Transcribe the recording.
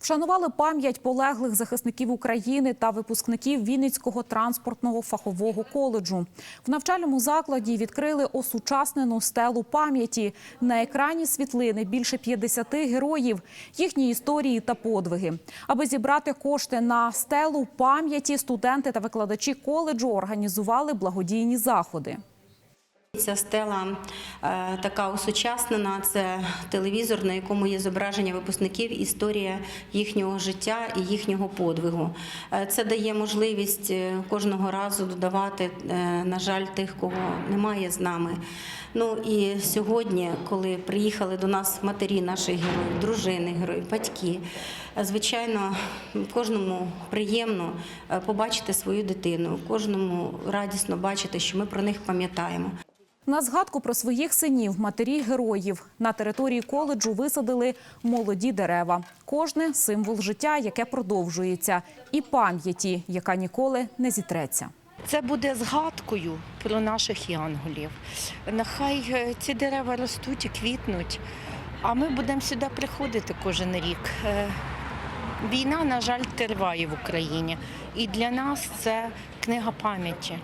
Вшанували пам'ять полеглих захисників України та випускників Вінницького транспортного фахового коледжу. В навчальному закладі відкрили осучаснену стелу пам'яті. На екрані світлини більше 50 героїв, їхні історії та подвиги. Аби зібрати кошти на стелу пам'яті, студенти та викладачі коледжу організували благодійні заходи. Ця стела е, така осучаснена. Це телевізор, на якому є зображення випускників, історія їхнього життя і їхнього подвигу. Е, це дає можливість е, кожного разу додавати, на жаль, тих, кого немає з нами. Ну і сьогодні, коли приїхали до нас матері наших героїв, дружини героїв, батьки, звичайно, кожному приємно побачити свою дитину, кожному радісно бачити, що ми про них пам'ятаємо. На згадку про своїх синів, матері героїв на території коледжу висадили молоді дерева. Кожне символ життя, яке продовжується, і пам'яті, яка ніколи не зітреться. Це буде згадкою про наших янголів. Нехай е, ці дерева ростуть і квітнуть, а ми будемо сюди приходити кожен рік. Е, Війна, на жаль, триває в Україні, і для нас це книга пам'яті.